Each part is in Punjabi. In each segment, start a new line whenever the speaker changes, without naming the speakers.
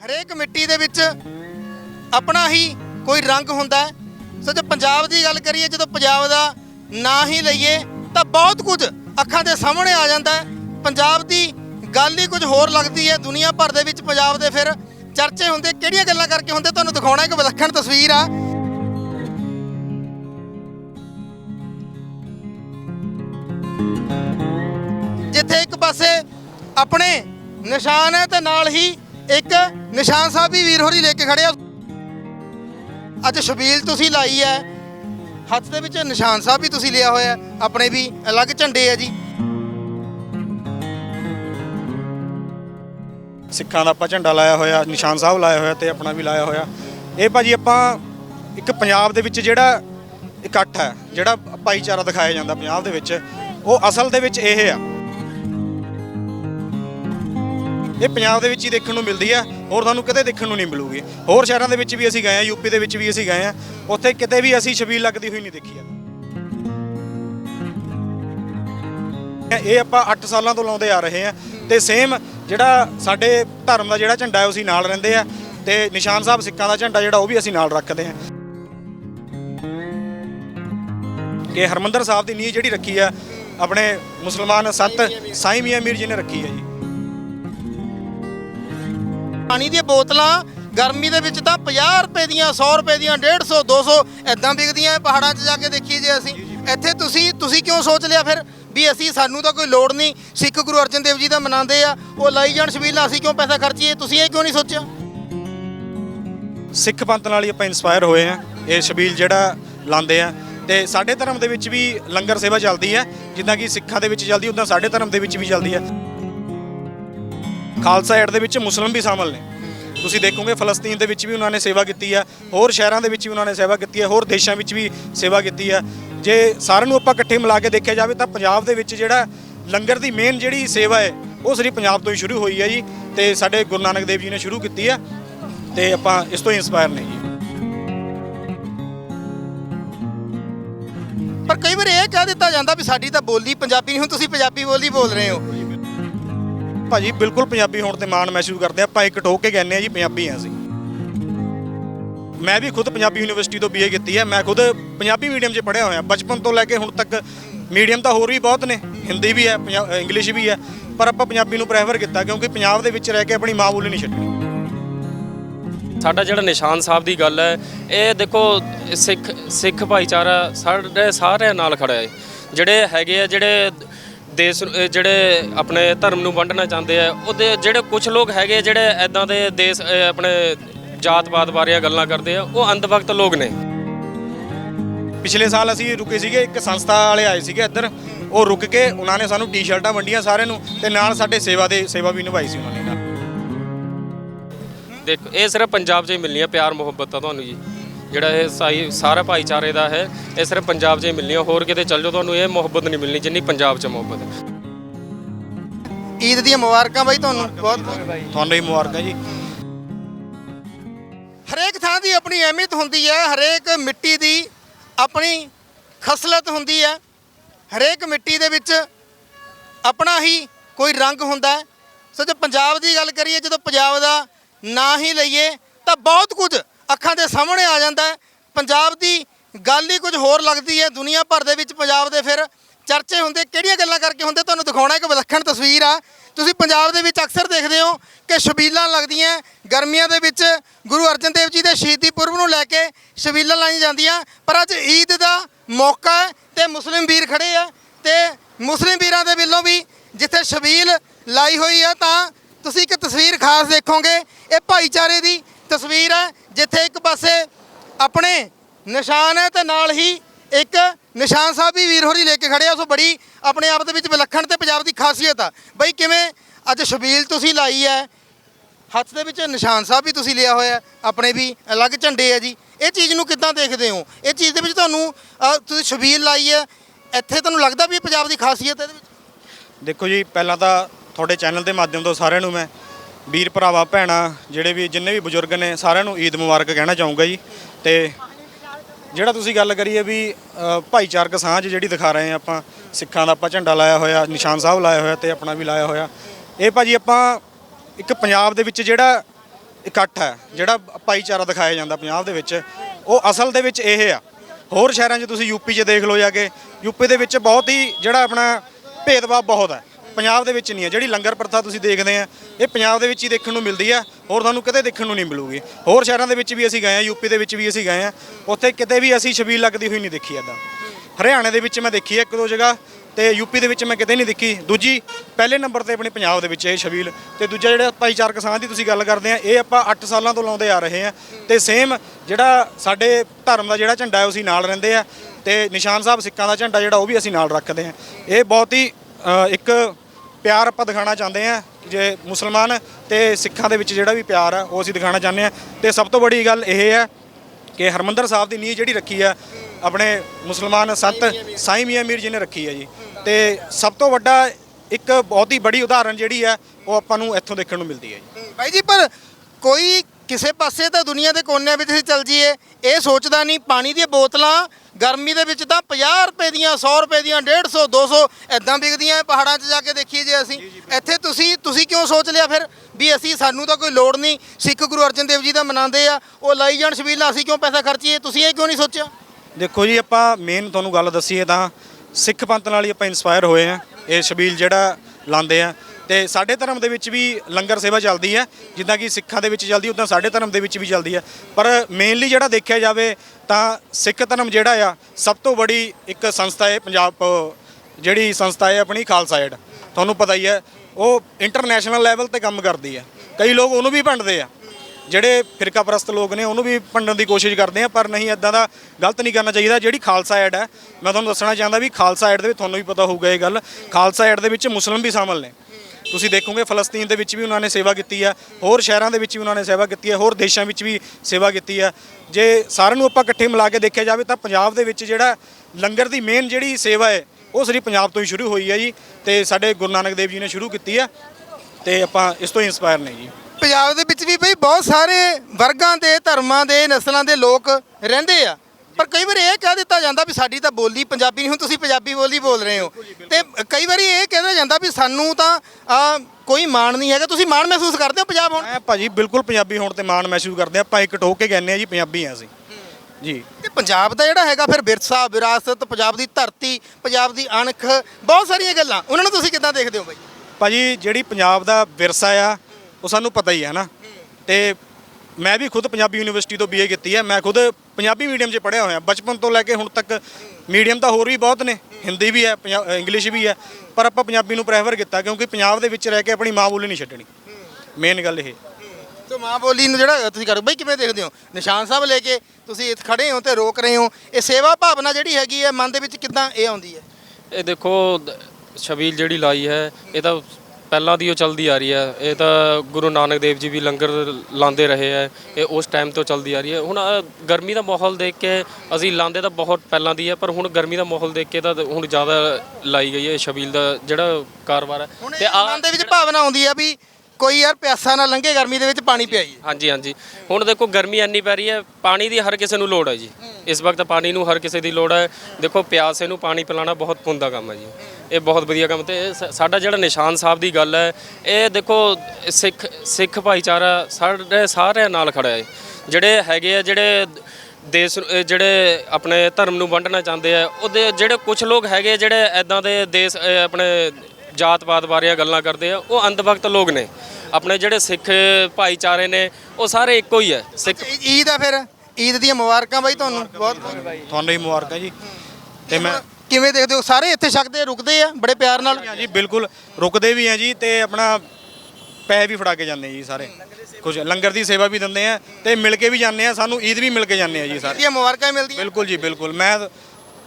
ਹਰੇਕ ਮਿੱਟੀ ਦੇ ਵਿੱਚ ਆਪਣਾ ਹੀ ਕੋਈ ਰੰਗ ਹੁੰਦਾ ਹੈ। ਸੋ ਜੇ ਪੰਜਾਬ ਦੀ ਗੱਲ ਕਰੀਏ, ਜਦੋਂ ਪੰਜਾਬ ਦਾ ਨਾਂ ਹੀ ਲਈਏ, ਤਾਂ ਬਹੁਤ ਕੁਝ ਅੱਖਾਂ ਦੇ ਸਾਹਮਣੇ ਆ ਜਾਂਦਾ ਹੈ। ਪੰਜਾਬ ਦੀ ਗੱਲ ਹੀ ਕੁਝ ਹੋਰ ਲੱਗਦੀ ਹੈ। ਦੁਨੀਆ ਭਰ ਦੇ ਵਿੱਚ ਪੰਜਾਬ ਦੇ ਫਿਰ ਚਰਚੇ ਹੁੰਦੇ, ਕਿਹੜੀਆਂ ਗੱਲਾਂ ਕਰਕੇ ਹੁੰਦੇ? ਤੁਹਾਨੂੰ ਦਿਖਾਉਣਾ ਇੱਕ ਵਿਲੱਖਣ ਤਸਵੀਰ ਆ। ਜਿੱਥੇ ਇੱਕ ਪਾਸੇ ਆਪਣੇ ਨਿਸ਼ਾਨ ਹੈ ਤੇ ਨਾਲ ਹੀ ਨਿਸ਼ਾਨ ਸਾਹਿਬ ਵੀ ਵੀਰ ਹੋਰੀ ਲੈ ਕੇ ਖੜੇ ਆ। ਅੱਜ ਸ਼ਬੀਲ ਤੁਸੀਂ ਲਾਈ ਹੈ ਹੱਥ ਦੇ ਵਿੱਚ ਨਿਸ਼ਾਨ ਸਾਹਿਬ ਵੀ ਤੁਸੀਂ ਲਿਆ ਹੋਇਆ ਆਪਣੇ ਵੀ ਅਲੱਗ ਝੰਡੇ ਆ ਜੀ।
ਸਿੱਖਾਂ ਦਾ ਆਪਾਂ ਝੰਡਾ ਲਾਇਆ ਹੋਇਆ, ਨਿਸ਼ਾਨ ਸਾਹਿਬ ਲਾਇਆ ਹੋਇਆ ਤੇ ਆਪਣਾ ਵੀ ਲਾਇਆ ਹੋਇਆ। ਇਹ ਭਾਜੀ ਆਪਾਂ ਇੱਕ ਪੰਜਾਬ ਦੇ ਵਿੱਚ ਜਿਹੜਾ ਇਕੱਠ ਹੈ, ਜਿਹੜਾ ਭਾਈਚਾਰਾ ਦਿਖਾਇਆ ਜਾਂਦਾ ਪੰਜਾਬ ਦੇ ਵਿੱਚ, ਉਹ ਅਸਲ ਦੇ ਵਿੱਚ ਇਹ ਆ। ਇਹ ਪੰਜਾਬ ਦੇ ਵਿੱਚ ਹੀ ਦੇਖਣ ਨੂੰ ਮਿਲਦੀ ਆ, ਹੋਰ ਤੁਹਾਨੂੰ ਕਿਤੇ ਦੇਖਣ ਨੂੰ ਨਹੀਂ ਮਿਲੂਗੀ। ਹੋਰ ਸ਼ਹਿਰਾਂ ਦੇ ਵਿੱਚ ਵੀ ਅਸੀਂ ਗਏ ਆ ਯੂਪੀ ਦੇ ਵਿੱਚ ਵੀ ਅਸੀਂ ਗਏ ਆ, ਉੱਥੇ ਕਿਤੇ ਵੀ ਅਸੀਂ ਛਬੀਲ ਲੱਗਦੀ ਹੋਈ ਨਹੀਂ ਦੇਖੀ ਆ। ਇਹ ਆਪਾਂ 8 ਸਾਲਾਂ ਤੋਂ ਲਾਉਂਦੇ ਆ ਰਹੇ ਆ, ਤੇ ਸੇਮ ਜਿਹੜਾ ਸਾਡੇ ਧਰਮ ਦਾ ਜਿਹੜਾ ਝੰਡਾ ਹੈ ਉਸੇ ਨਾਲ ਰਹਿੰਦੇ ਆ, ਤੇ ਨਿਸ਼ਾਨ ਸਾਹਿਬ ਸਿੱਖਾਂ ਦਾ ਝੰਡਾ ਜਿਹੜਾ, ਉਹ ਵੀ ਅਸੀਂ ਨਾਲ ਰੱਖਦੇ ਆ। ਕਿ ਹਰਮੰਦਰ ਸਾਹਿਬ ਦੀ ਨੀਂਹ ਜਿਹੜੀ ਰੱਖੀ ਆ, ਆਪਣੇ ਮੁਸਲਮਾਨ ਸੰਤ ਸਾਈਂ ਮੀਆਂ ਮੀਰ ਜੀ ਨੇ ਰੱਖੀ ਆ ਜੀ।
ਪਾਣੀ ਦੀਆਂ ਬੋਤਲਾਂ ਗਰਮੀ ਦੇ ਵਿੱਚ ਤਾਂ 50 ਰੁਪਏ ਦੀਆਂ 100 ਰੁਪਏ ਦੀਆਂ 150 200 ਐਦਾਂ ਵਿਕਦੀਆਂ ਪਹਾੜਾਂ 'ਚ ਜਾ ਕੇ ਦੇਖੀਏ ਜੇ ਅਸੀਂ। ਇੱਥੇ ਤੁਸੀਂ ਤੁਸੀਂ ਕਿਉਂ ਸੋਚ ਲਿਆ ਫਿਰ ਵੀ ਅਸੀਂ ਸਾਨੂੰ ਤਾਂ ਕੋਈ ਲੋੜ ਨਹੀਂ ਸਿੱਖ ਗੁਰੂ ਅਰਜਨ ਦੇਵ ਜੀ ਦਾ ਮਨਾਉਂਦੇ ਆ ਉਹ ਲਾਈ ਜਾਣ ਸ਼ਬੀਲਾਂ ਅਸੀਂ ਕਿਉਂ ਪੈਸਾ ਖਰਚੀਏ ਤੁਸੀਂ ਇਹ ਕਿਉਂ ਨਹੀਂ ਸੋਚਿਆ?
ਸਿੱਖ ਪੰਥ ਨਾਲ ਹੀ ਆਪਾਂ ਇਨਸਪਾਇਰ ਹੋਏ ਆ ਇਹ ਸ਼ਬੀਲ ਜਿਹੜਾ ਲਾਉਂਦੇ ਆ। ਤੇ ਸਾਡੇ ਧਰਮ ਦੇ ਵਿੱਚ ਵੀ ਲੰਗਰ ਸੇਵਾ ਚੱਲਦੀ ਹੈ ਜਿੱਦਾਂ ਕਿ ਸਿੱਖਾਂ ਦੇ ਵਿੱਚ ਚੱਲਦੀ ਉਦਾਂ ਸਾਡੇ ਧਰਮ ਦੇ ਵਿੱਚ ਵੀ ਚੱਲਦੀ ਹੈ। ਖਾਲਸਾ ਏਡ ਦੇ ਵਿੱਚ ਮੁਸਲਮ ਵੀ ਸ਼ਾਮਲ ਨੇ। ਤੁਸੀਂ ਦੇਖੋਗੇ ਫਲਸਤੀਨ ਦੇ ਵਿੱਚ ਵੀ ਉਹਨਾਂ ਨੇ ਸੇਵਾ ਕੀਤੀ ਹੈ ਹੋਰ ਸ਼ਹਿਰਾਂ ਦੇ ਵਿੱਚ ਵੀ ਉਹਨਾਂ ਨੇ ਸੇਵਾ ਕੀਤੀ ਹੈ ਹੋਰ ਦੇਸ਼ਾਂ ਵਿੱਚ ਵੀ ਸੇਵਾ ਕੀਤੀ ਹੈ ਜੇ ਸਾਰਿਆਂ ਨੂੰ ਆਪਾਂ ਇਕੱਠੇ ਮਿਲਾ ਕੇ ਦੇਖਿਆ ਜਾਵੇ ਤਾਂ ਪੰਜਾਬ ਦੇ ਵਿੱਚ ਜਿਹੜਾ ਲੰਗਰ ਦੀ ਮੇਨ ਜਿਹੜੀ ਸੇਵਾ ਹੈ, ਉਹ ਸਿਰਫ ਪੰਜਾਬ ਤੋਂ ਹੀ ਸ਼ੁਰੂ ਹੋਈ ਹੈ ਜੀ ਤੇ ਸਾਡੇ ਗੁਰੂ ਨਾਨਕ ਦੇਵ ਜੀ ਨੇ ਸ਼ੁਰੂ ਕੀਤੀ ਹੈ ਤੇ ਆਪਾਂ ਇਸ ਤੋਂ ਇਨਸਪਾਇਰ ਨੇ ਜੀ।
ਪਰ ਕਈ ਵਾਰ ਇਹ ਕਹਿ ਦਿੱਤਾ ਜਾਂਦਾ ਵੀ ਸਾਡੀ ਤਾਂ ਬੋਲੀ ਪੰਜਾਬੀ ਨਹੀਂ, ਹੁਣ ਤੁਸੀਂ ਪੰਜਾਬੀ ਬੋਲੀ ਬੋਲ ਰਹੇ ਹੋ।
ਭਾਜੀ ਬਿਲਕੁਲ ਪੰਜਾਬੀ ਹੋਣ ਤੇ ਮਾਣ ਮਹਿਸੂਸ ਕਰਦੇ ਹਾਂ। ਆਪਾਂ ਇੱਕ ਟੋਕ ਕੇ ਕਹਿੰਦੇ ਆ ਜੀ, ਪੰਜਾਬੀ ਆ ਅਸੀਂ। ਮੈਂ ਵੀ ਖੁਦ ਪੰਜਾਬੀ ਯੂਨੀਵਰਸਿਟੀ ਤੋਂ ਬੀਏ ਕੀਤੀ ਹੈ। ਮੈਂ ਖੁਦ ਪੰਜਾਬੀ ਮੀਡੀਅਮ 'ਚ ਪੜ੍ਹਿਆ ਹੋਇਆ। ਬਚਪਨ ਤੋਂ ਲੈ ਕੇ ਹੁਣ ਤੱਕ ਮੀਡੀਅਮ ਤਾਂ ਹੋਰ ਵੀ ਬਹੁਤ ਨੇ। ਹਿੰਦੀ ਵੀ ਹੈ, ਪੰਜਾ- ਇੰਗਲਿਸ਼ ਵੀ ਹੈ। ਪਰ ਆਪਾਂ ਪੰਜਾਬੀ ਨੂੰ ਪ੍ਰੈਫਰ ਕੀਤਾ ਕਿਉਂਕਿ ਪੰਜਾਬ ਦੇ ਵਿੱਚ ਰਹਿ ਕੇ ਆਪਣੀ ਮਾਂ ਬੋਲੀ ਨਹੀਂ ਛੱਡਣੀ।
ਸਾਡਾ ਜਿਹੜਾ ਨਿਸ਼ਾਨ ਸਾਹਿਬ ਦੀ ਗੱਲ ਹੈ, ਇਹ ਦੇਖੋ ਸਿੱਖ ਸਿੱਖ ਭਾਈਚਾਰਾ ਸਾਡੇ ਸਾਰਿਆਂ ਨਾਲ ਖੜਾ ਹੈ। ਜਿਹੜੇ ਹੈਗੇ ਆ, ਜਿਹੜੇ ਦੇਸ਼ ਨੂੰ- ਇਹ ਜਿਹੜੇ ਆਪਣੇ ਧਰਮ ਨੂੰ ਵੰਡਣਾ ਚਾਹੁੰਦੇ ਆ ਉਹਦੇ ਜਿਹੜੇ ਕੁਝ ਲੋਕ ਹੈਗੇ ਆ ਜਿਹੜੇ ਐਦਾਂ ਦੇ ਦੇਸ਼ ਇਹ ਆਪਣੇ ਜਾਤ-ਪਾਤ ਬਾਰੇ ਗੱਲਾਂ ਕਰਦੇ ਆ ਉਹ ਅੰਧਭਗਤ ਲੋਕ ਨੇ।
ਪਿਛਲੇ ਸਾਲ ਅਸੀਂ ਰੁਕੇ ਸੀਗੇ ਇੱਕ ਸੰਸਥਾ ਵਾਲੇ ਆਏ ਸੀਗੇ ਇੱਧਰ ਉਹ ਰੁਕ ਕੇ ਉਹਨਾਂ ਨੇ ਸਾਨੂੰ ਟੀ-ਸ਼ਰਟਾਂ ਵੰਡੀਆਂ ਸਾਰਿਆਂ ਨੂੰ ਤੇ ਨਾਲ ਸਾਡੇ ਸੇਵਾ ਦੇ ਸੇਵਾ ਵੀ ਨਿਭਾਈ ਸੀ ਉਹਨਾਂ ਨੇ
ਦੇਖੋ ਇਹ ਸਿਰਫ ਪੰਜਾਬ 'ਚ ਹੀ ਮਿਲਣੀ ਹੈ ਪਿਆਰ ਮੁਹੱਬਤ ਆ ਤੁਹਾਨੂੰ ਜੀ। ਜਿਹੜਾ ਇਹ ਸਾਈ ਸਾਰਾ ਭਾਈਚਾਰੇ ਦਾ ਹੈ ਇਹ ਸਿਰਫ ਪੰਜਾਬ 'ਚ ਹੀ ਮਿਲਣੀ ਹੈ। ਹੋਰ ਕਿਤੇ ਚੱਲ ਜਾਓ ਤੁਹਾਨੂੰ ਇਹ ਮੁਹੱਬਤ ਨਹੀਂ ਮਿਲਣੀ ਜਿੰਨੀ ਪੰਜਾਬ 'ਚ ਮੁਹੱਬਤ ਹੈ।
ਈਦ ਦੀਆਂ ਮੁਬਾਰਕਾਂ ਬਾਈ ਤੁਹਾਨੂੰ ਬਹੁਤ
ਤੁਹਾਨੂੰ ਵੀ ਮੁਬਾਰਕਾਂ ਜੀ।
ਹਰੇਕ ਥਾਂ ਦੀ ਆਪਣੀ ਅਹਿਮੀਅਤ ਹੁੰਦੀ ਹੈ ਹਰੇਕ ਮਿੱਟੀ ਦੀ ਆਪਣੀ ਖਸਲਤ ਹੁੰਦੀ ਹੈ। ਹਰੇਕ ਮਿੱਟੀ ਦੇ ਵਿੱਚ ਆਪਣਾ ਹੀ ਕੋਈ ਰੰਗ ਹੁੰਦਾ ਹੈ। ਸੋ ਜੇ ਪੰਜਾਬ ਦੀ ਗੱਲ ਕਰੀਏ ਜਦੋਂ ਪੰਜਾਬ ਦਾ ਨਾਂ ਹੀ ਲਈਏ ਤਾਂ ਬਹੁਤ ਕੁਝ ਅੱਖਾਂ ਦੇ ਸਾਹਮਣੇ ਆ ਜਾਂਦਾ ਹੈ। ਪੰਜਾਬ ਦੀ ਗੱਲ ਹੀ ਕੁਝ ਹੋਰ ਲੱਗਦੀ ਹੈ। ਦੁਨੀਆ ਭਰ ਦੇ ਵਿੱਚ ਪੰਜਾਬ ਦੇ ਫਿਰ ਚਰਚੇ ਹੁੰਦੇ, ਕਿਹੜੀਆਂ ਗੱਲਾਂ ਕਰਕੇ ਹੁੰਦੇ? ਤੁਹਾਨੂੰ ਦਿਖਾਉਣਾ ਇੱਕ ਵਿਲੱਖਣ ਤਸਵੀਰ ਆ। ਤੁਸੀਂ ਪੰਜਾਬ ਦੇ ਵਿੱਚ ਅਕਸਰ ਦੇਖਦੇ ਹੋ ਕਿ ਸ਼ਬੀਲਾਂ ਲੱਗਦੀਆਂ, ਗਰਮੀਆਂ ਦੇ ਵਿੱਚ ਗੁਰੂ ਅਰਜਨ ਦੇਵ ਜੀ ਦੇ ਸ਼ਹੀਦੀ ਪੁਰਬ ਨੂੰ ਲੈ ਕੇ ਸ਼ਬੀਲਾਂ ਲਾਈਆਂ ਜਾਂਦੀਆਂ। ਪਰ ਅੱਜ ਈਦ ਦਾ ਮੌਕਾ ਹੈ ਤੇ ਮੁਸਲਿਮ ਵੀਰ ਖੜੇ ਆ ਤੇ ਮੁਸਲਿਮ ਵੀਰਾਂ ਦੇ ਵੱਲੋਂ ਵੀ ਜਿੱਥੇ ਸ਼ਬੀਲ ਲਾਈ ਹੋਈ ਆ ਤਾਂ ਤੁਸੀਂ ਇੱਕ ਤਸਵੀਰ ਖਾਸ ਦੇਖੋਗੇ। ਇਹ ਭਾਈਚਾਰੇ ਦੀ ਤਸਵੀਰ ਹੈ ਜਿੱਥੇ ਇੱਕ ਪਾਸੇ ਆਪਣੇ ਨਿਸ਼ਾਨ ਹੈ ਤੇ ਨਾਲ ਹੀ ਇੱਕ ਨਿਸ਼ਾਨ ਸਾਹਿਬ ਵੀ ਵੀਰ ਹੋਰੀ ਲੈ ਕੇ ਖੜੇ ਆ। ਸੋ ਬੜੀ ਆਪਣੇ ਆਪ ਦੇ ਵਿੱਚ ਵਿਲੱਖਣ ਤੇ ਪੰਜਾਬ ਦੀ ਖਾਸੀਅਤ ਆ। ਬਈ ਕਿਵੇਂ ਅੱਜ ਸ਼ਬੀਲ ਤੁਸੀਂ ਲਾਈ ਹੈ ਹੱਥ ਦੇ ਵਿੱਚ ਨਿਸ਼ਾਨ ਸਾਹਿਬ ਵੀ ਤੁਸੀਂ ਲਿਆ ਹੋਇਆ ਆਪਣੇ ਵੀ ਅਲੱਗ ਝੰਡੇ ਆ ਜੀ। ਇਹ ਚੀਜ਼ ਨੂੰ ਕਿੱਦਾਂ ਦੇਖਦੇ ਹੋ? ਇਹ ਚੀਜ਼ ਦੇ ਵਿੱਚ ਤੁਹਾਨੂੰ ਅਹ, ਤੁਸੀਂ ਛਬੀਲ ਲਾਈ ਹੈ ਇੱਥੇ ਤੁਹਾਨੂੰ ਲੱਗਦਾ ਵੀ ਪੰਜਾਬ ਦੀ ਖਾਸੀਅਤ ਹੈ ਇਹਦੇ ਵਿੱਚ?
ਦੇਖੋ ਜੀ ਪਹਿਲਾਂ ਤਾਂ ਤੁਹਾਡੇ ਚੈਨਲ ਦੇ ਮਾਧਿਅਮ ਤੋਂ ਸਾਰਿਆਂ ਨੂੰ ਮੈਂ ਵੀਰ ਭਰਾਵਾ ਭੈਣਾਂ ਜਿਹੜੇ ਵੀ ਜਿੰਨੇ ਵੀ ਬਜ਼ੁਰਗ ਨੇ ਸਾਰਿਆਂ ਨੂੰ ਈਦ ਮੁਬਾਰਕ ਕਹਿਣਾ ਚਾਹੂੰਗਾ ਜੀ। ਤੇ ਜਿਹੜਾ ਤੁਸੀਂ ਗੱਲ ਕਰੀਏ ਵੀ ਅ, ਭਾਈਚਾਰਕ ਸਾਂਝ ਜਿਹੜੀ ਦਿਖਾ ਰਹੇ ਆ ਆਪਾਂ ਸਿੱਖਾਂ ਦਾ ਆਪਾਂ ਝੰਡਾ ਲਾਇਆ ਹੋਇਆ ਨਿਸ਼ਾਨ ਸਾਹਿਬ ਲਾਇਆ ਹੋਇਆ ਤੇ ਆਪਣਾ ਵੀ ਲਾਇਆ ਹੋਇਆ। ਇਹ ਭਾਜੀ ਆਪਾਂ ਇੱਕ ਪੰਜਾਬ ਦੇ ਵਿੱਚ ਜਿਹੜਾ ਇਕੱਠ ਹੈ ਜਿਹੜਾ ਭਾਈਚਾਰਾ ਦਿਖਾਇਆ ਜਾਂਦਾ ਪੰਜਾਬ ਦੇ ਵਿੱਚ ਉਹ ਅਸਲ ਦੇ ਵਿੱਚ ਇਹ ਆ। ਹੋਰ ਸ਼ਹਿਰਾਂ 'ਚ ਤੁਸੀਂ ਯੂਪੀ 'ਚ ਦੇਖ ਲਓ ਜਾ ਕੇ ਯੂਪੀ ਦੇ ਵਿੱਚ ਬਹੁਤ ਹੀ ਜਿਹੜਾ ਆਪਣਾ ਭੇਦਭਾਵ ਬਹੁਤ ਹੈ। ਪੰਜਾਬ ਦੇ ਵਿੱਚ ਨਹੀਂ ਹੈ। ਜਿਹੜੀ ਲੰਗਰ ਪ੍ਰਥਾ ਤੁਸੀਂ ਦੇਖਦੇ ਆ, ਇਹ ਪੰਜਾਬ ਦੇ ਵਿੱਚ ਹੀ ਦੇਖਣ ਨੂੰ ਮਿਲਦੀ ਆ। ਹੋਰ ਤੁਹਾਨੂੰ ਕਿਤੇ ਦੇਖਣ ਨੂੰ ਨਹੀਂ ਮਿਲੂਗੀ। ਹੋਰ ਸ਼ਹਿਰਾਂ ਦੇ ਵਿੱਚ ਵੀ ਅਸੀਂ ਗਏ ਆ ਯੂਪੀ ਦੇ ਵਿੱਚ ਵੀ ਅਸੀਂ ਗਏ ਆ। ਉੱਥੇ ਕਿਤੇ ਵੀ ਅਸੀਂ ਛਬੀਲ ਲੱਗਦੀ ਹੋਈ ਨਹੀਂ ਦੇਖੀ ਏਦਾਂ। ਹਰਿਆਣੇ ਦੇ ਵਿੱਚ ਮੈਂ ਦੇਖੀ ਹੈ ਇੱਕ ਦੋ ਜਗ੍ਹਾ ਤੇ ਯੂਪੀ ਦੇ ਵਿੱਚ ਮੈਂ ਕਿਤੇ ਨਹੀਂ ਦੇਖੀ। ਦੂਜੀ, ਪਹਿਲੇ ਨੰਬਰ ਤੇ ਆਪਣੇ ਪੰਜਾਬ ਦੇ ਵਿੱਚ ਇਹ ਛਬੀਲ ਤੇ ਦੂਜਾ ਜਿਹੜਾ ਭਾਈਚਾਰਕ ਸਾਂਝ ਦੀ ਤੁਸੀਂ ਗੱਲ ਕਰਦੇ ਆ, ਇਹ ਆਪਾਂ 8 ਸਾਲਾਂ ਤੋਂ ਲਾਉਂਦੇ ਆ ਰਹੇ ਆ। ਤੇ ਸੇਮ ਜਿਹੜਾ ਸਾਡੇ ਧਰਮ ਦਾ ਜਿਹੜਾ ਝੰਡਾ ਹੈ ਉਸੀਂ ਨਾਲ ਰਹਿੰਦੇ ਆ। ਤੇ ਨਿਸ਼ਾਨ ਸਾਹਿਬ ਸਿੱਖਾਂ ਦਾ ਝੰਡਾ ਜਿਹੜਾ, ਉਹ ਵੀ ਅਸੀਂ ਨਾਲ ਰੱਖਦੇ ਆ। ਇਹ ਬਹੁਤ ਹੀ ਇੱਕ ਪਿਆਰ ਆਪਾਂ ਦਿਖਾਉਣਾ ਚਾਹੁੰਦੇ ਆ ਜੇ ਮੁਸਲਮਾਨ ਤੇ ਸਿੱਖਾਂ ਦੇ ਵਿੱਚ ਜਿਹੜਾ ਵੀ ਪਿਆਰ ਆ ਉਹ ਅਸੀਂ ਦਿਖਾਉਣਾ ਚਾਹੁੰਦੇ ਆ ਤੇ ਸਭ ਤੋਂ ਵੱਡੀ ਗੱਲ ਇਹ ਹੈ ਕਿ ਹਰਮੰਦਰ ਸਾਹਿਬ ਦੀ ਨੀਂਹ ਜਿਹੜੀ ਰੱਖੀ ਆ ਆਪਣੇ ਮੁਸਲਮਾਨ ਸੰਤ ਸਾਈਂ ਮੀਆਂ ਮੀਰ। ਜੀ ਨੇ ਰੱਖੀ ਹੈ ਜੀ। ਤੇ ਸਭ ਤੋਂ ਵੱਡਾ ਇੱਕ ਬਹੁਤ ਹੀ ਬੜੀ ਉਦਾਹਰਣ ਜਿਹੜੀ ਹੈ ਉਹ ਆਪਾਂ ਨੂੰ ਇੱਥੋਂ ਦੇਖਣ ਨੂੰ ਮਿਲਦੀ ਹੈ ਜੀ।
ਬਾਈ ਜੀ ਪਰ ਕੋਈ ਕਿਸੇ ਪਾਸੇ ਤਾਂ ਦੁਨੀਆ ਦੇ ਕੋਨਿਆਂ ਵਿੱਚ ਅਸੀਂ ਚੱਲ ਜਾਈਏ ਇਹ ਸੋਚਦਾ ਨਹੀਂ ਪਾਣੀ ਦੀਆਂ ਬੋਤਲਾਂ ਗਰਮੀ ਦੇ ਵਿੱਚ ਤਾਂ 50 ਰੁਪਏ ਦੀਆਂ 100 ਰੁਪਏ ਦੀਆਂ 150 200 ਐਦਾਂ ਵਿਕਦੀਆਂ ਪਹਾੜਾਂ 'ਚ ਜਾ ਕੇ ਦੇਖੀਏ ਜੇ ਅਸੀਂ। ਇੱਥੇ ਤੁਸੀਂ ਤੁਸੀਂ ਕਿਉਂ ਸੋਚ ਲਿਆ ਫਿਰ ਵੀ ਅਸੀਂ ਸਾਨੂੰ ਤਾਂ ਕੋਈ ਲੋੜ ਨਹੀਂ ਸਿੱਖ ਗੁਰੂ ਅਰਜਨ ਦੇਵ ਜੀ ਦਾ ਮਨਾਉਂਦੇ ਆ ਉਹ ਲਾਈ ਜਾਣ ਸ਼ਬੀਲਾਂ ਅਸੀਂ ਕਿਉਂ ਪੈਸਾ ਖਰਚੀਏ? ਤੁਸੀਂ ਇਹ ਕਿਉਂ ਨਹੀਂ ਸੋਚਿਆ?
ਦੇਖੋ ਜੀ ਆਪਾਂ ਮੇਨ ਤੁਹਾਨੂੰ ਗੱਲ ਦੱਸੀਏ ਤਾਂ ਸਿੱਖ ਪੰਥ ਨਾਲ ਹੀ ਆਪਾਂ ਇਨਸਪਾਇਰ ਹੋਏ ਆ ਇਹ ਸ਼ਬੀਲ ਜਿਹੜਾ ਲਾਉਂਦੇ ਆ। ਤੇ ਸਾਡੇ ਧਰਮ ਦੇ ਵਿੱਚ ਵੀ ਲੰਗਰ ਸੇਵਾ ਚੱਲਦੀ ਹੈ ਜਿੱਦਾਂ ਕਿ ਸਿੱਖਾਂ ਦੇ ਵਿੱਚ ਚੱਲਦੀ ਉਦਾਂ ਸਾਡੇ ਧਰਮ ਦੇ ਵਿੱਚ ਵੀ ਚੱਲਦੀ ਹੈ। ਪਰ ਮੇਨਲੀ ਜਿਹੜਾ ਦੇਖਿਆ ਜਾਵੇ ਤਾਂ ਸਿੱਖ ਧਰਮ ਜਿਹੜਾ ਆ ਸਭ ਤੋਂ ਬੜੀ ਇੱਕ ਸੰਸਥਾ ਹੈ ਪੰਜਾਬ ਅ, ਜਿਹੜੀ ਸੰਸਥਾ ਹੈ ਆਪਣੀ ਖਾਲਸਾ ਏਡ ਤੁਹਾਨੂੰ ਪਤਾ ਹੀ ਹੈ ਉਹ ਇੰਟਰਨੈਸ਼ਨਲ ਲੈਵਲ ਤੇ ਕੰਮ ਕਰਦੀ ਹੈ। ਕਈ ਲੋਕ ਉਹਨੂੰ ਵੀ ਭੰਡਦੇ ਆ। ਜਿਹੜੇ ਫਿਰਕਾ ਪ੍ਰਸਤ ਲੋਕ ਨੇ ਉਹਨੂੰ ਵੀ ਭੰਡਣ ਦੀ ਕੋਸ਼ਿਸ਼ ਕਰਦੇ ਆ ਪਰ ਨਹੀਂ ਇਦਾਂ ਦਾ ਗਲਤ ਨਹੀਂ ਕਰਨਾ ਚਾਹੀਦਾ। ਜਿਹੜੀ ਖਾਲਸਾ ਐਡ ਹੈ ਮੈਂ ਤੁਹਾਨੂੰ ਦੱਸਣਾ ਚਾਹੁੰਦਾ ਵੀ ਖਾਲਸਾ ਐਡ ਦੇ ਵਿੱਚ ਤੁਹਾਨੂੰ ਵੀ ਪਤਾ ਹੋਊਗਾ ਇਹ ਗੱਲ। ਖਾਲਸਾ ਐਡ ਦੇ ਵਿੱਚ ਮੁਸਲਮ ਵੀ ਸ਼ਾਮਲ ਨੇ। ਤੁਸੀਂ ਦੇਖੋਗੇ ਫਲਸਤੀਨ ਦੇ ਵਿੱਚ ਵੀ ਉਹਨਾਂ ਨੇ ਸੇਵਾ ਕੀਤੀ ਆ, ਹੋਰ ਸ਼ਹਿਰਾਂ ਦੇ ਵਿੱਚ ਵੀ ਉਹਨਾਂ ਨੇ ਸੇਵਾ ਕੀਤੀ ਹੈ ਹੋਰ ਦੇਸ਼ਾਂ ਵਿੱਚ ਵੀ ਸੇਵਾ ਕੀਤੀ ਹੈ ਜੇ ਸਾਰਿਆਂ ਨੂੰ ਆਪਾਂ ਇਕੱਠੇ ਮਿਲਾ ਕੇ ਦੇਖਿਆ ਜਾਵੇ ਤਾਂ ਪੰਜਾਬ ਦੇ ਵਿੱਚ ਜਿਹੜਾ ਲੰਗਰ ਦੀ ਮੇਨ ਜਿਹੜੀ ਸੇਵਾ ਹੈ, ਉਹ ਸਰੀ ਪੰਜਾਬ ਤੋਂ ਹੀ ਸ਼ੁਰੂ ਹੋਈ ਹੈ ਜੀ ਤੇ ਸਾਡੇ ਗੁਰੂ ਨਾਨਕ ਦੇਵ ਜੀ ਨੇ ਸ਼ੁਰੂ ਕੀਤੀ ਹੈ ਤੇ ਆਪਾਂ ਇਸ ਤੋਂ ਇਨਸਪਾਇਰ ਨੇ ਜੀ।
ਪੰਜਾਬ ਦੇ ਵਿੱਚ ਵੀ ਬਈ ਬਹੁਤ ਸਾਰੇ ਵਰਗਾਂ ਦੇ, ਧਰਮਾਂ ਦੇ, ਨਸਲਾਂ ਦੇ ਲੋਕ ਰਹਿੰਦੇ ਆ। ਪਰ ਕਈ ਵਾਰੀ ਇਹ ਕਹਿ ਦਿੱਤਾ ਜਾਂਦਾ ਵੀ ਸਾਡੀ ਤਾਂ ਬੋਲੀ ਪੰਜਾਬੀ ਨਹੀਂ ਹੁਣ ਤੁਸੀਂ ਪੰਜਾਬੀ ਬੋਲੀ ਬੋਲ ਰਹੇ ਹੋ। ਤੇ ਕਈ ਵਾਰੀ ਇਹ ਕਹਿਆ ਜਾਂਦਾ ਵੀ ਸਾਨੂੰ ਤਾਂ ਕੋਈ ਮਾਣ ਨਹੀਂ ਹੈਗਾ। ਤੁਸੀਂ ਮਾਣ ਮਹਿਸੂਸ ਕਰਦੇ ਹੋ ਪੰਜਾਬ ਹੁਣ?
ਮੈਂ ਭਾਜੀ ਬਿਲਕੁਲ ਪੰਜਾਬੀ ਹੋਣ ਤੇ ਮਾਣ ਮਹਿਸੂਸ ਕਰਦੇ ਆ ਆਪਾਂ ਇੱਕ ਟੋਕ ਕੇ ਕਹਿੰਦੇ ਆ ਜੀ ਪੰਜਾਬੀ ਆ ਅਸੀਂ। ਜੀ।
ਤੇ ਪੰਜਾਬ ਦਾ ਜਿਹੜਾ ਹੈਗਾ ਫਿਰ ਵਿਰਸਾ ਵਿਰਾਸਤ ਪੰਜਾਬ ਦੀ ਧਰਤੀ ਪੰਜਾਬ ਦੀ ਅਣਖ ਬਹੁਤ ਸਾਰੀਆਂ ਗੱਲਾਂ। ਉਹਨਾਂ ਨੂੰ ਤੁਸੀਂ ਕਿੱਦਾਂ ਦੇਖਦੇ ਹੋ ਬਈ?
ਭਾਜੀ ਜਿਹੜੀ ਪੰਜਾਬ ਦਾ ਵਿਰਸਾ ਆ ਉਹ ਸਾਨੂੰ ਪਤਾ ਹੀ ਹੈ। ਨਾ ਤੇ ਮੈਂ ਵੀ ਖੁਦ ਪੰਜਾਬੀ ਯੂਨੀਵਰਸਿਟੀ ਤੋਂ ਬੀਏ ਕੀਤੀ ਹੈ ਮੈਂ ਖੁਦ ਪੰਜਾਬੀ ਮੀਡੀਅਮ 'ਚ ਪੜ੍ਹਿਆ ਹੋਇਆ। ਬਚਪਨ ਤੋਂ ਲੈ ਕੇ ਹੁਣ ਤੱਕ ਮੀਡੀਅਮ ਤਾਂ ਹੋਰ ਵੀ ਬਹੁਤ ਨੇ। ਹਿੰਦੀ ਵੀ ਹੈ ਇੰਗਲਿਸ਼ ਵੀ ਹੈ। ਪਰ ਆਪਾਂ ਪੰਜਾਬੀ ਨੂੰ ਪ੍ਰੈਫਰ ਕੀਤਾ ਕਿਉਂਕਿ ਪੰਜਾਬ ਦੇ ਵਿੱਚ ਰਹਿ ਕੇ ਆਪਣੀ ਮਾਂ ਬੋਲੀ ਨਹੀਂ ਛੱਡਣੀ। ਮੇਨ ਗੱਲ ਇਹ।
ਤੇ ਮਾਂ ਬੋਲੀ ਨੂੰ ਜਿਹੜਾ ਤੁਸੀਂ ਕਰੋ ਬਈ ਕਿਵੇਂ ਦੇਖਦੇ ਹੋ? ਨਿਸ਼ਾਨ ਸਾਹਿਬ ਲੈ ਕੇ ਤੁਸੀਂ ਇੱਥੇ ਖੜੇ ਹੋ ਤੇ ਰੋਕ ਰਹੇ ਹੋ। ਇਹ ਸੇਵਾ ਭਾਵਨਾ ਜਿਹੜੀ ਹੈਗੀ ਹੈ ਮਨ ਦੇ ਵਿੱਚ ਕਿੱਦਾਂ ਇਹ ਆਉਂਦੀ ਹੈ?
ਇਹ ਦੇਖੋ ਛਬੀਲ ਜਿਹੜੀ ਲਾਈ ਹੈ ਇਹ ਤਾਂ ਪਹਿਲਾਂ ਦੀ ਉਹ ਚੱਲਦੀ ਆ ਰਹੀ ਹੈ ਇਹ ਤਾਂ ਗੁਰੂ ਨਾਨਕ ਦੇਵ ਜੀ ਵੀ ਲੰਗਰ ਲਾਉਂਦੇ ਰਹੇ ਹੈ ਇਹ ਉਸ ਟਾਈਮ ਤੋਂ ਚੱਲਦੀ ਆ ਰਹੀ ਹੈ ਹੁਣ ਗਰਮੀ ਦਾ ਮਾਹੌਲ ਦੇਖ ਕੇ ਅਸੀਂ ਲਾਉਂਦੇ ਤਾਂ ਬਹੁਤ ਪਹਿਲਾਂ ਦੀ ਹੈ ਪਰ ਹੁਣ ਗਰਮੀ ਦਾ ਮਾਹੌਲ ਦੇਖ ਕੇ ਤਾਂ ਹੁਣ ਜ਼ਿਆਦਾ ਲਾਈ ਗਈ ਹੈ ਇਹ ਛਬੀਲ ਦਾ ਜਿਹੜਾ ਕਾਰੋਬਾਰ ਹੈ
ਹੁਣ
ਤੇ
ਇਹ
ਆ
ਮਨ ਦੇ ਵਿੱਚ ਭਾਵਨਾ ਆਉਂਦੀ ਆ ਵੀ ਕੋਈ ਯਾਰ ਪਿਆਸਾ ਨਾ ਲੰਘੇ ਗਰਮੀ ਦੇ ਵਿੱਚ ਪਾਣੀ ਪਿਆਈਏ।
ਹਾਂਜੀ ਹਾਂਜੀ। ਹੁਣ ਦੇਖੋ ਗਰਮੀ ਇੰਨੀ ਪੈ ਰਹੀ ਹੈ ਪਾਣੀ ਦੀ ਹਰ ਕਿਸੇ ਨੂੰ ਲੋੜ ਹੈ ਜੀ। ਇਸ ਵਕਤ ਪਾਣੀ ਨੂੰ ਹਰ ਕਿਸੇ ਦੀ ਲੋੜ ਹੈ। ਦੇਖੋ ਪਿਆਸੇ ਨੂੰ ਪਾਣੀ ਪਿਲਾਣਾ ਬਹੁਤ ਪੁੰਨ ਦਾ ਕੰਮ ਹੈ ਜੀ। ਇਹ ਬਹੁਤ ਵਧੀਆ ਕੰਮ ਤੇ ਇਹ ਸ- ਸਾਡਾ ਜਿਹੜਾ ਨਿਸ਼ਾਨ ਸਾਹਿਬ ਦੀ ਗੱਲ ਹੈ ਇਹ ਦੇਖੋ ਸਿੱਖ ਸਿੱਖ ਭਾਈਚਾਰਾ ਸਾਡੇ ਸਾਰਿਆਂ ਨਾਲ ਖੜਾ ਹੈ। ਜਿਹੜੇ ਹੈਗੇ ਆ ਜਿਹੜੇ ਦੇਸ਼ ਨੂੰ- ਇਹ ਜਿਹੜੇ ਆਪਣੇ ਧਰਮ ਨੂੰ ਵੰਡਣਾ ਚਾਹੁੰਦੇ ਆ ਉਹਦੇ ਜਿਹੜੇ ਕੁਝ ਲੋਕ ਹੈਗੇ ਜਿਹੜੇ ਐਦਾਂ ਦੇ ਦੇਸ਼ ਆਪਣੇ ਜਾਤ ਪਾਤ ਬਾਰੇ ਗੱਲਾਂ ਕਰਦੇ ਆ ਉਹ ਅੰਧਭਗਤ ਲੋਕ ਨੇ। ਆਪਣੇ ਜਿਹੜੇ ਸਿੱਖ ਭਾਈਚਾਰੇ ਨੇ ਉਹ ਸਾਰੇ ਇੱਕੋ ਹੀ ਹੈ ਸਿੱਖ
ਈਦ ਆ ਫਿਰ? ਈਦ ਦੀਆਂ ਮੁਬਾਰਕਾਂ ਬਾਈ ਤੁਹਾਨੂੰ ਬਹੁਤ
ਤੁਹਾਨੂੰ ਹੀ ਮੁਬਾਰਕਾਂ ਜੀ। ਤੇ ਮੈਂ
ਕਿਵੇਂ ਦੇਖਦੇ ਹੋ? ਸਾਰੇ ਇੱਥੇ ਛਕਦੇ ਰੁਕਦੇ ਆ ਬੜੇ ਪਿਆਰ ਨਾਲ?
ਹਾਂ ਜੀ ਬਿਲਕੁਲ। ਰੁਕਦੇ ਵੀ ਆ ਜੀ ਤੇ ਆਪਣਾ ਪੈਸੇ ਵੀ ਫੜਾ ਕੇ ਜਾਂਦੇ ਜੀ ਸਾਰੇ। ਕੁਝ ਲੰਗਰ ਦੀ ਸੇਵਾ ਵੀ ਦਿੰਦੇ ਆ ਤੇ ਮਿਲ ਕੇ ਵੀ ਜਾਂਦੇ ਆ ਸਾਨੂੰ ਈਦ ਵੀ ਮਿਲ ਕੇ ਜਾਂਦੇ ਆ ਜੀ ਸਾਰੇ।
ਦੀਆਂ ਮੁਬਾਰਕਾਂ ਮਿਲਦੀਆਂ?
ਬਿਲਕੁਲ ਜੀ ਬਿਲਕੁਲ। ਮੈਂ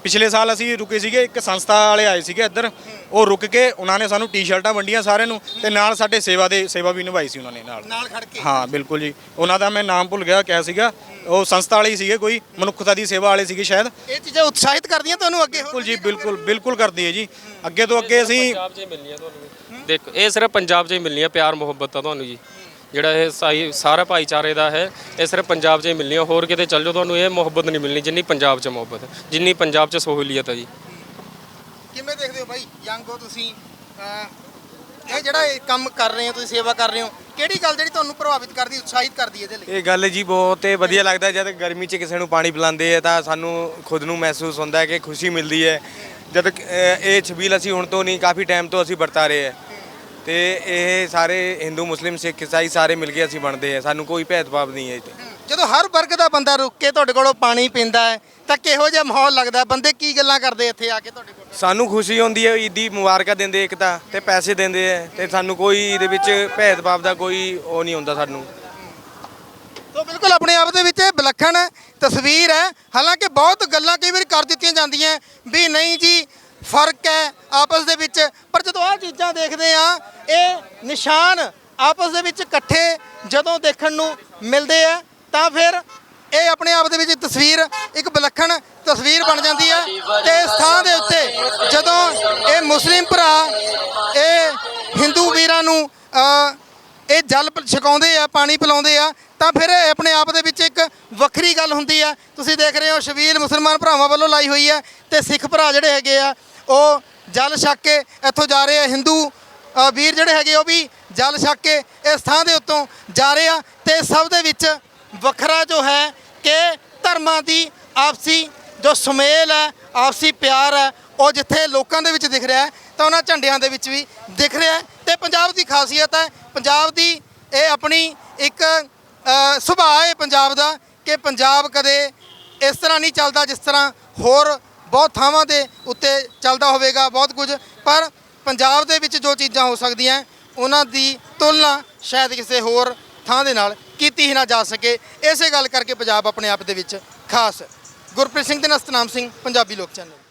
ਪਿਛਲੇ ਸਾਲ ਅਸੀਂ ਰੁਕੇ ਸੀਗੇ ਇੱਕ ਸੰਸਥਾ ਵਾਲੇ ਆਏ ਸੀਗੇ ਇੱਧਰ। ਉਹ ਰੁਕ ਕੇ ਉਹਨਾਂ ਨੇ ਸਾਨੂੰ ਟੀ-ਸ਼ਰਟਾਂ ਵੰਡੀਆਂ ਸਾਰਿਆਂ ਨੂੰ ਤੇ ਨਾਲ ਸਾਡੇ ਸੇਵਾ ਦੇ ਸੇਵਾ ਵੀ ਨਿਭਾਈ ਸੀ ਉਹਨਾਂ ਨੇ ਨਾਲ।
ਨਾਲ ਖੜ ਕੇ?
ਹਾਂ ਬਿਲਕੁਲ ਜੀ। ਉਹਨਾਂ ਦਾ ਮੈਂ ਨਾਮ ਭੁੱਲ ਗਿਆ ਕਿਆ ਸੀਗਾ। ਉਹ ਸੰਸਥਾ ਵਾਲੇ ਹੀ ਸੀਗੇ ਕੋਈ ਮਨੁੱਖਤਾ ਦੀ ਸੇਵਾ ਵਾਲੇ ਸੀਗੇ ਸ਼ਾਇਦ।
ਇਹ ਚੀਜ਼ਾਂ ਉਤਸ਼ਾਹਿਤ ਕਰਦੀਆਂ ਤੁਹਾਨੂੰ ਅੱਗੇ
ਬਿਲਕੁਲ ਜੀ ਬਿਲਕੁਲ ਬਿਲਕੁਲ ਕਰਦੀ ਹੈ ਜੀ। ਅੱਗੇ ਤੋਂ ਅੱਗੇ ਅਸੀਂ
ਪੰਜਾਬ 'ਚ ਹੀ ਮਿਲਣੀ ਆ ਤੁਹਾਨੂੰ ਦੇਖੋ ਇਹ ਸਿਰਫ ਪੰਜਾਬ 'ਚ ਹੀ ਮਿਲਣੀ ਆ ਪਿਆਰ ਮੁਹੱਬਤ ਆ ਤੁਹਾਨੂੰ ਜੀ। ਜਿਹੜਾ ਇਹ ਸਾਈ ਸਾਰਾ ਭਾਈਚਾਰੇ ਦਾ ਹੈ ਇਹ ਸਿਰਫ ਪੰਜਾਬ 'ਚ ਹੀ ਮਿਲਣੀ ਆ ਹੋਰ ਕਿਤੇ ਚੱਲ ਜਾਓ ਤੁਹਾਨੂੰ ਇਹ ਮੁਹੱਬਤ ਨਹੀਂ ਮਿਲਣੀ ਜਿੰਨੀ ਪੰਜਾਬ 'ਚ ਮੁਹੱਬਤ ਹੈ ਜਿੰਨੀ ਪੰਜਾਬ 'ਚ ਸਹੂਲੀਅਤ ਹੈ ਜੀ।
ਕਿਵੇਂ ਦੇਖਦੇ ਹੋ ਬਾਈ ਯੰਗ ਹੋ ਤੁਸੀਂ? ਅਹ, ਇਹ ਜਿਹੜਾ ਇਹ ਕੰਮ ਕਰ ਰਹੇ ਹੋ ਤੁਸੀਂ ਸੇਵਾ ਕਰ ਰਹੇ ਹੋ ਕਿਹੜੀ ਗੱਲ ਜਿਹੜੀ ਤੁਹਾਨੂੰ ਪ੍ਰਭਾਵਿਤ ਕਰਦੀ ਉਤਸ਼ਾਹਿਤ ਕਰਦੀ ਹੈ ਇਹਦੇ ਲਈ?
ਇਹ ਗੱਲ ਜੀ ਬਹੁਤ ਹੀ ਵਧੀਆ ਲੱਗਦਾ ਜਦ ਗਰਮੀ 'ਚ ਕਿਸੇ ਨੂੰ ਪਾਣੀ ਪਿਲਾਉਂਦੇ ਆ ਤਾਂ ਸਾਨੂੰ ਖੁਦ ਨੂੰ ਮਹਿਸੂਸ ਹੁੰਦਾ ਹੈ ਕਿ ਖੁਸ਼ੀ ਮਿਲਦੀ ਹੈ। ਜਦ ਇਹ ਛਬੀਲ ਅਸੀਂ ਹੁਣ ਤੋਂ ਨਹੀਂ ਕਾਫੀ ਟਾਈਮ ਤੋਂ ਅਸੀਂ ਵਰਤਾ ਰਹੇ ਹਾਂ। ਤੇ ਇਹ ਸਾਰੇ ਹਿੰਦੂ ਮੁਸਲਿਮ ਸਿੱਖ ਈਸਾਈ ਸਾਰੇ ਮਿਲ ਕੇ ਅਸੀਂ ਬਣਦੇ ਆ ਸਾਨੂੰ ਕੋਈ ਭੇਦਭਾਵ ਨਹੀਂ ਹੈ ਇੱਥੇ
ਜਦੋਂ ਹਰ ਵਰਗ ਦਾ ਬੰਦਾ ਰੁੱਕ ਕੇ ਤੁਹਾਡੇ ਕੋਲੋਂ ਪਾਣੀ ਪੀਂਦਾ ਹੈ ਤਾਂ ਕਿਹੋ ਜਿਹਾ ਮਾਹੌਲ ਲੱਗਦਾ? ਬੰਦੇ ਕੀ ਗੱਲਾਂ ਕਰਦੇ ਇੱਥੇ ਆ ਕੇ ਤੁਹਾਡੇ ਕੋਲ?
ਸਾਨੂੰ ਖੁਸ਼ੀ ਹੁੰਦੀ ਹੈ ਈਦੀ ਮੁਬਾਰਕਾਂ ਦਿੰਦੇ ਇੱਕ ਤਾਂ ਤੇ ਪੈਸੇ ਦਿੰਦੇ ਆ ਤੇ ਸਾਨੂੰ ਕੋਈ ਇਹਦੇ ਵਿੱਚ ਭੇਦਭਾਵ ਦਾ ਕੋਈ ਉਹ ਨਹੀਂ ਹੁੰਦਾ ਸਾਨੂੰ।
ਤੋ ਬਿਲਕੁਲ ਆਪਣੇ ਆਪ ਦੇ ਵਿੱਚ ਇਹ ਵਿਲੱਖਣ ਤਸਵੀਰ ਹੈ। ਹਾਲਾਂਕਿ ਬਹੁਤ ਗੱਲਾਂ ਕਈ ਵਾਰ ਕਰ ਦਿੱਤੀਆਂ ਜਾਂਦੀਆਂ ਵੀ ਨਹੀਂ ਜੀ ਫ਼ਰਕ ਹੈ ਆਪਸ ਦੇ ਵਿੱਚ। ਪਰ ਜਦੋਂ ਆਹ ਚੀਜ਼ਾਂ ਦੇਖਦੇ ਆ ਇਹ ਨਿਸ਼ਾਨ ਆਪਸ ਦੇ ਵਿੱਚ ਇਕੱਠੇ ਜਦੋਂ ਦੇਖਣ ਨੂੰ ਮਿਲਦੇ ਆ, ਤਾਂ ਫਿਰ ਇਹ ਆਪਣੇ ਆਪ ਦੇ ਵਿੱਚ ਤਸਵੀਰ, ਇੱਕ ਵਿਲੱਖਣ ਤਸਵੀਰ ਬਣ ਜਾਂਦੀ ਹੈ ਤੇ ਇਸ ਥਾਂ ਦੇ ਉੱਤੇ ਜਦੋਂ ਇਹ ਮੁਸਲਿਮ ਭਰਾ, ਇਹ ਹਿੰਦੂ ਵੀਰਾਂ ਨੂੰ ਇਹ ਜਲ ਛਕਾਉਂਦੇ ਆ, ਪਾਣੀ ਪਿਲਾਉਂਦੇ ਆ, ਤਾਂ ਫਿਰ ਇਹ ਆਪਣੇ ਆਪ ਦੇ ਵਿੱਚ ਇੱਕ ਵੱਖਰੀ ਗੱਲ ਹੁੰਦੀ ਆ। ਤੁਸੀਂ ਦੇਖ ਰਹੇ ਹੋ, ਸ਼ਬੀਲ ਮੁਸਲਮਾਨ ਭਰਾਵਾਂ ਵੱਲੋਂ ਲਾਈ ਹੋਈ ਹੈ ਤੇ ਸਿੱਖ ਭਰਾ ਜਿਹੜੇ ਹੈਗੇ ਆ ਉਹ ਜਲ ਛਕ ਕੇ ਇੱਥੋਂ ਜਾ ਰਹੇ ਆ ਹਿੰਦੂ ਵੀਰ ਜਿਹੜੇ ਹੈਗੇ ਉਹ ਵੀ ਜਲ ਛਕ ਕੇ ਇਸ ਥਾਂ ਦੇ ਉੱਤੋਂ ਜਾ ਰਹੇ ਆ ਤੇ ਸਭ ਦੇ ਵਿੱਚ ਵੱਖਰਾ ਜੋ ਹੈ ਕਿ ਧਰਮਾਂ ਦੀ ਆਪਸੀ ਜੋ ਸੁਮੇਲ ਹੈ, ਆਪਸੀ ਪਿਆਰ ਹੈ, ਉਹ ਜਿੱਥੇ ਲੋਕਾਂ ਦੇ ਵਿੱਚ ਦਿਖ ਰਿਹਾ ਤਾਂ ਉਹਨਾਂ ਝੰਡਿਆਂ ਦੇ ਵਿੱਚ ਵੀ ਦਿਖ ਰਿਹਾ ਹੈ ਤੇ ਪੰਜਾਬ ਦੀ ਖਾਸੀਅਤ ਹੈ, ਪੰਜਾਬ ਦੀ ਇਹ ਆਪਣੀ ਇੱਕ ਸੁਭਾਅ ਹੈ ਪੰਜਾਬ ਦਾ ਕਿ ਪੰਜਾਬ ਕਦੇ ਇਸ ਤਰ੍ਹਾਂ ਨਹੀਂ ਚੱਲਦਾ ਜਿਸ ਤਰ੍ਹਾਂ ਹੋਰ ਬਹੁਤ ਥਾਵਾਂ ਦੇ ਉੱਤੇ ਚੱਲਦਾ ਹੋਵੇਗਾ ਬਹੁਤ ਕੁਝ, ਪਰ ਪੰਜਾਬ ਦੇ ਵਿੱਚ ਜੋ ਚੀਜ਼ਾਂ ਹੋ ਸਕਦੀਆਂ, ਉਹਨਾਂ ਦੀ ਤੁਲਨਾ ਸ਼ਾਇਦ ਕਿਸੇ ਹੋਰ ਥਾਂ ਦੇ ਨਾਲ ਕੀਤੀ ਹੀ ਨਾ ਜਾ ਸਕੇ। ਇਸੇ ਗੱਲ ਕਰਕੇ ਪੰਜਾਬ ਆਪਣੇ ਆਪ ਦੇ ਵਿੱਚ ਖਾਸ। ਗੁਰਪ੍ਰੀਤ ਸਿੰਘ ਤੇ ਨਸਤਨਾਮ ਸਿੰਘ, ਪੰਜਾਬੀ ਲੋਕ ਚੈਨਲ।